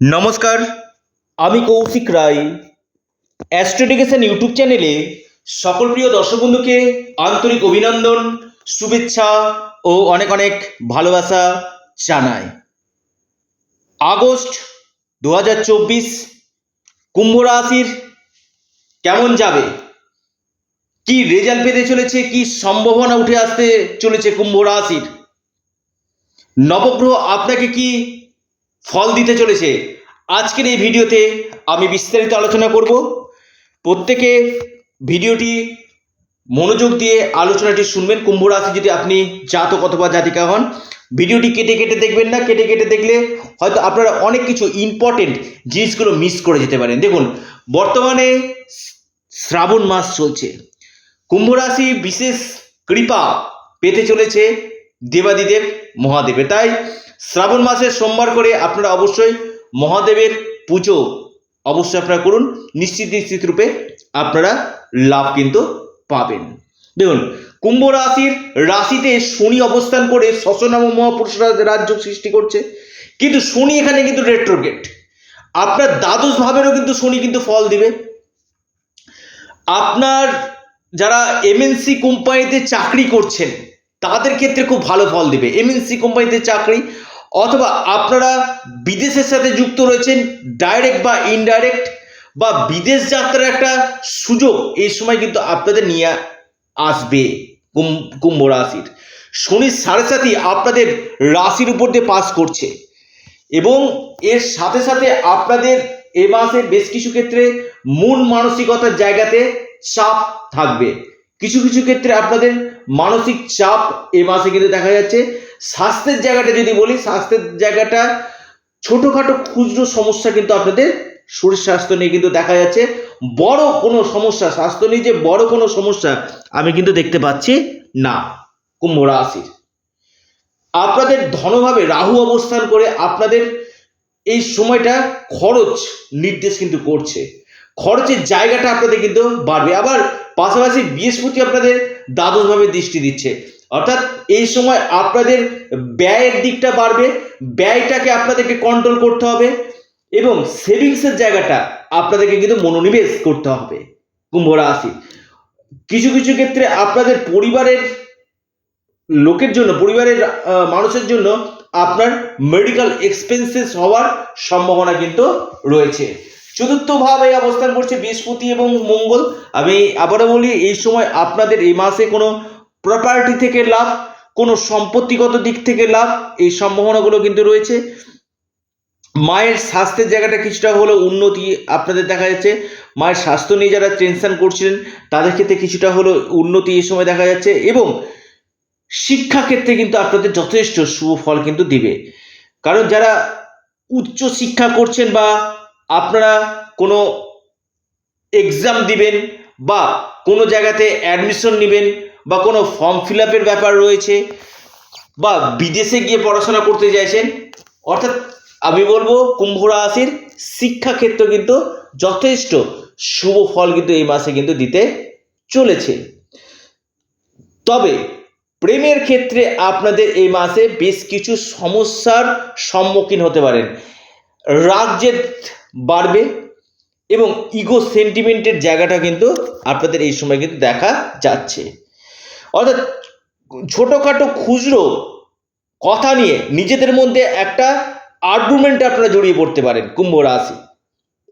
নমস্কার। আমি কৌশিক রায়। অ্যাস্ট্রোডিকেশন ইউটিউব চ্যানেলে সকল প্রিয় দর্শক বন্ধুকে আন্তরিক অভিনন্দন, শুভেচ্ছা ও অনেক অনেক ভালোবাসা জানাই। আগস্ট দু হাজার চব্বিশ, কুম্ভ রাশির কেমন যাবে? কি রেজাল্ট পেতে চলেছে? কি সম্ভাবনা উঠে আসতে চলেছে কুম্ভ রাশির? নবগ্রহ আপনাকে কি ফল দিতে চলেছে। আজকের এই ভিডিওতে আমি বিস্তারিত আলোচনা করব। প্রত্যেকে ভিডিওটি মনোযোগ দিয়ে আলোচনাটি শুনবেন। কুম্ভ রাশি যদি আপনি জাতক অথবা জাতিকা হন, ভিডিওটি কেটে কেটে দেখবেন না। কেটে কেটে দেখলে হয়তো আপনারা অনেক কিছু ইম্পর্টেন্ট জিনিসগুলো মিস করে যেতে পারেন। দেখুন, বর্তমানে শ্রাবণ মাস চলছে। কুম্ভ রাশি বিশেষ কৃপা পেতে চলেছে দেবাদিদেব মহাদেবের। তাই শ্রাবণ মাসের সোমবার করে আপনারা অবশ্যই মহাদেবের পুজো অবশ্যই আপনারা করুন। নিশ্চিত নিশ্চিত রূপে আপনারা লাভ কিন্তু পাবেন। দেখুন, কুম্ভ রাশির রাশিতে শনি অবস্থান করে শশনাম মহাপুরুষ রাজ্য সৃষ্টি করছে। কিন্তু শনি এখানে কিন্তু রেট্রোগেট আপনার দ্বাদশ ভাবেরও কিন্তু শনি কিন্তু ফল দিবে। আপনার যারা এমএনসি কোম্পানিতে চাকরি করছেন, তাদের ক্ষেত্রে খুব ভালো ফল দিবে। এমএনসি কোম্পানিতে চাকরি অথবা আপনারা বিদেশের সাথে যুক্ত রয়েছেন ডাইরেক্ট বা ইনডাইরেক্ট বা বিদেশ যাত্রার একটা সুযোগ এই সময় কিন্তু আপনাদের নিয়ে আসবে কুম্ভ রাশির। শনির সাড়ে সাথেই আপনাদের রাশির উপর দিয়ে পাস করছে এবং এর সাথে সাথে আপনাদের এ মাসে বেশ কিছু ক্ষেত্রে মন মানসিকতার জায়গাতে চাপ থাকবে। কিছু কিছু ক্ষেত্রে আপনাদের মানসিক চাপ এ মাসে কিন্তু দেখা যাচ্ছে স্বাস্থ্যের জায়গাটা যদি বলি, স্বাস্থ্যের জায়গাটা ছোটোখাটো খুচরো সমস্যা কিন্তু আপনাদের শরীর স্বাস্থ্য নিয়ে কিন্তু দেখা যাচ্ছে। বড় কোনো সমস্যা, স্বাস্থ্য নিয়ে যে বড় কোনো সমস্যা আমি কিন্তু দেখতে পাচ্ছি না, কুম্ভ রাশির। আপনাদের ধনভাবে রাহু অবস্থান করে আপনাদের এই সময়টা খরচ নির্দেশ কিন্তু করছে। খরচের জায়গাটা আপনাদের কিন্তু বাড়বে। আবার পাশাপাশি বৃহস্পতি আপনাদের দ্বাদশভাবে দৃষ্টি দিচ্ছে। অর্থাৎ এই সময় আপনাদের ব্যয়ের দিকটা বাড়বে, ব্যয়টাকে আপনাদেরকে কন্ট্রোল করতে হবে এবং সেভিংসের জায়গাটা আপনাদেরকে কিন্তু মনোনিবেশ করতে হবে, কুম্ভ রাশি। কিছু কিছু ক্ষেত্রে আপনাদের পরিবারের লোকের জন্য, পরিবারের মানুষের জন্য আপনার মেডিকেল এক্সপেন্সেস হওয়ার সম্ভাবনা কিন্তু রয়েছে। চতুর্থভাবে অবস্থান করছে বৃহস্পতি এবং মঙ্গল। আমি আবারও বলি, এই সময় আপনাদের এই মাসে কোনো প্রপার্টি থেকে লাভ, কোনো সম্পত্তিগত দিক থেকে লাভ, এই সম্ভাবনাগুলো কিন্তু রয়েছে। মায়ের স্বাস্থ্যের জায়গাটা কিছুটা হলেও উন্নতি আপনাদের দেখা যাচ্ছে। মায়ের স্বাস্থ্য নিয়ে যারা টেনশন করছিলেন, তাদের ক্ষেত্রে কিছুটা হলেও উন্নতি এই সময় দেখা যাচ্ছে এবং শিক্ষাক্ষেত্রে কিন্তু আপনাদের যথেষ্ট শুভ ফল কিন্তু দিবে। কারণ যারা উচ্চ শিক্ষা করছেন বা আপনারা কোনো এক্সাম দিবেন বা কোনো জায়গাতে অ্যাডমিশন নেবেন বা কোনো ফর্ম ফিল আপের ব্যাপার রয়েছে, বা বিদেশে গিয়ে পড়াশোনা করতে চাইছেন, অর্থাৎ আমি বলব কুম্ভ রাশির শিক্ষাক্ষেত্র কিন্তু যথেষ্ট শুভ ফল কিন্তু এই মাসে কিন্তু দিতে চলেছে। তবে প্রেমের ক্ষেত্রে আপনাদের এই মাসে বেশ কিছু সমস্যার সম্মুখীন হতে পারেন। রাগ বাড়বে এবং ইগো সেন্টিমেন্টের জায়গাটা কিন্তু আপনাদের এই সময় কিন্তু দেখা যাচ্ছে। অর্থাৎ ছোটোখাটো খুচরো কথা নিয়ে নিজেদের মধ্যে একটা আর্গুমেন্টে আপনারা জড়িয়ে পড়তে পারেন কুম্ভ রাশি।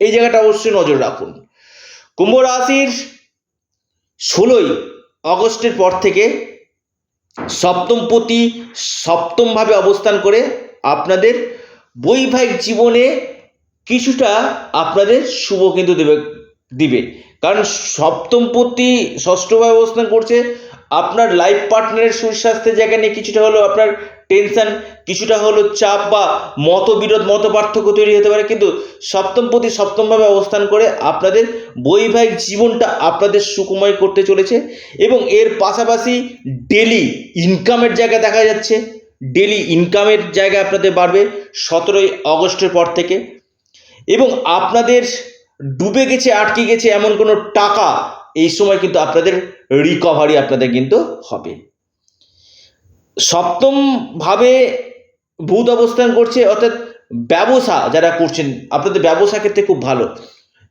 এই জায়গাটা অবশ্যই নজর রাখুন। কুম্ভ রাশির ষোলোই অগস্টের পর থেকে সপ্তমপতি সপ্তমভাবে অবস্থান করে আপনাদের বৈবাহিক জীবনে কিছুটা আপনাদের শুভ কিন্তু দেবে, দিবে। কারণ সপ্তমপতি ষষ্ঠভাবে অবস্থান করছে আপনার লাইফ পার্টনারের সুস্বাস্থ্যের জায়গা নিয়ে কিছুটা হলেও আপনার টেনশন কিছুটা হলো চাপ বা মতবিরোধ মত পার্থক্য তৈরি হতে পারে। কিন্তু সপ্তমপতি সপ্তমভাবে অবস্থান করে আপনাদের বৈবাহিক জীবনটা আপনাদের সুকুময় করতে চলেছে এবং এর পাশাপাশি ডেলি ইনকামের জায়গা দেখা যাচ্ছে। ডেলি ইনকামের জায়গা আপনাদের বাড়বে সতেরোই অগস্টের পর থেকে। এবং আপনাদের ডুবে গেছে, আটকে গেছে এমন কোনো টাকা, এই সময় কিন্তু আপনাদের রিকভারি আপনাদের কিন্তু হবে। সপ্তম ভাবে ভূত অবস্থান করছে, অর্থাৎ ব্যবসা যারা করছেন, আপনাদের ব্যবসা ক্ষেত্রে খুব ভালো।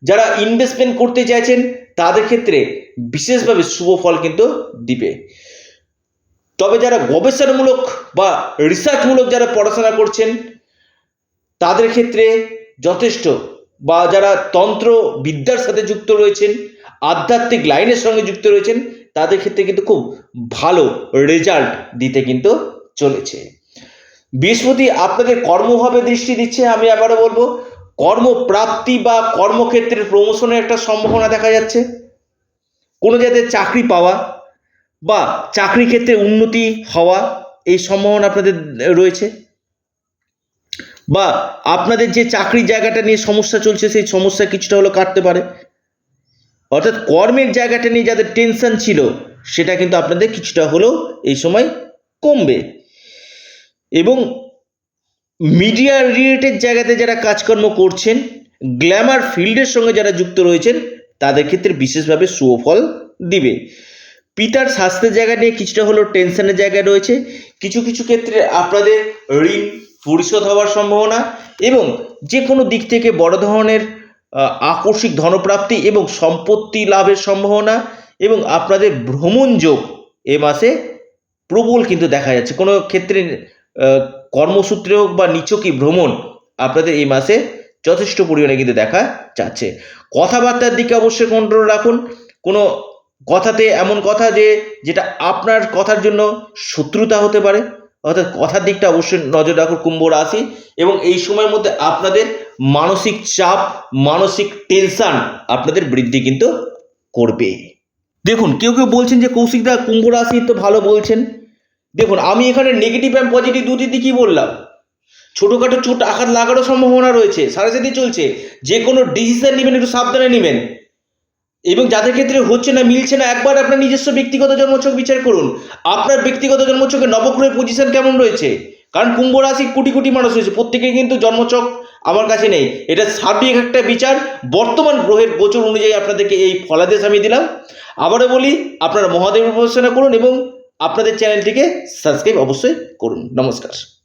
যারা ইনভেস্টমেন্ট করতে চাইছেন, তাদের ক্ষেত্রে বিশেষভাবে শুভ ফল কিন্তু দিবে। তবে যারা গবেষণামূলক বা রিসার্চমূলক যারা পড়াশোনা করছেন, তাদের ক্ষেত্রে যথেষ্ট বা যারা তন্ত্র বিদ্যার সাথে যুক্ত রয়েছেন, আধ্যাত্মিক লাইনের সঙ্গে যুক্ত রয়েছেন, তাদের ক্ষেত্রে কিন্তু খুব ভালো রেজাল্ট দিতে কিন্তু চলেছে। বৃহস্পতি আপনাদের কর্মভাবে দৃষ্টি দিচ্ছে, আমি আবারও বলব, কর্মপ্রাপ্তি বা কর্মক্ষেত্রের প্রমোশনের একটা সম্ভাবনা দেখা যাচ্ছে। কোনো জায়গায় চাকরি পাওয়া বা চাকরি ক্ষেত্রে উন্নতি হওয়া, এই সম্ভাবনা আপনাদের রয়েছে। বা আপনাদের যে চাকরির জায়গাটা নিয়ে সমস্যা চলছে, সেই সমস্যা কিছুটা হলেও কাটতে পারে। অর্থাৎ কর্মের জায়গাটা নিয়ে যাদের টেনশন ছিল, সেটা কিন্তু আপনাদের কিছুটা হলেও এই সময় কমবে। এবং মিডিয়া রিলেটেড জায়গাতে যারা কাজকর্ম করছেন গ্ল্যামার ফিল্ডের সঙ্গে যারা যুক্ত রয়েছেন, তাদের ক্ষেত্রে বিশেষভাবে সুফল দিবে। পিতার স্বাস্থ্যের জায়গা নিয়ে কিছুটা হলেও টেনশনের জায়গায় রয়েছে। কিছু কিছু ক্ষেত্রে আপনাদের ঋণ পরিশোধ হওয়ার সম্ভাবনা এবং যে কোনো দিক থেকে বড় ধরনের আকস্মিক ধনপ্রাপ্তি এবং সম্পত্তি লাভের সম্ভাবনা এবং আপনাদের ভ্রমণ যোগ এ মাসে প্রবল কিন্তু দেখা যাচ্ছে। কোনো ক্ষেত্রে কর্মসূত্রে হোক বা নিচকি ভ্রমণ আপনাদের এই মাসে যথেষ্ট পরিমাণে কিন্তু দেখা যাচ্ছে। কথাবার্তার দিকে অবশ্যই কন্ট্রোল রাখুন। কোনো কথাতে এমন কথা যে, যেটা আপনার কথার জন্য শত্রুতা হতে পারে। অর্থাৎ কথার দিকটা অবশ্যই নজর রাখুন কুম্ভ রাশি এবং এই সময়ের মধ্যে আপনাদের মানসিক চাপ, মানসিক টেনশন আপনাদের বৃদ্ধি কিন্তু করবে। দেখুন, কেউ কেউ বলছেন যে কৌশিকদা, কুম্ভ রাশি তো ভালো বলছেন। দেখুন, আমি এখানে নেগেটিভ অ্যান্ড পজিটিভ দুটি দিকই বললাম। ছোটোখাটো চোট, আঘাত লাগারও সম্ভাবনা রয়েছে সারা সাথে চলছে। যে কোনো ডিসিশন নেবেন, একটু সাবধানে নেবেন। এবং যাদের ক্ষেত্রে হচ্ছে না, মিলছে না, একবার আপনার নিজস্ব ব্যক্তিগত জন্মছক বিচার করুন। আপনার ব্যক্তিগত জন্মছকে নবগ্রহের পজিশন কেমন রয়েছে? কারণ কুম্ভ রাশি কোটি কোটি মানুষ রয়েছে প্রত্যেকে কিন্তু জন্মছক আমার কাছে নেই। এটা সার্বিক একটা বিচার, বর্তমান গ্রহের গোচর অনুযায়ী আপনাদেরকে এই ফলাদেশ আমি দিলাম। আবারও বলি, আপনারা মহাদেব উপাসনা করুন এবং আপনাদের চ্যানেলটিকে সাবস্ক্রাইব অবশ্যই করুন। নমস্কার।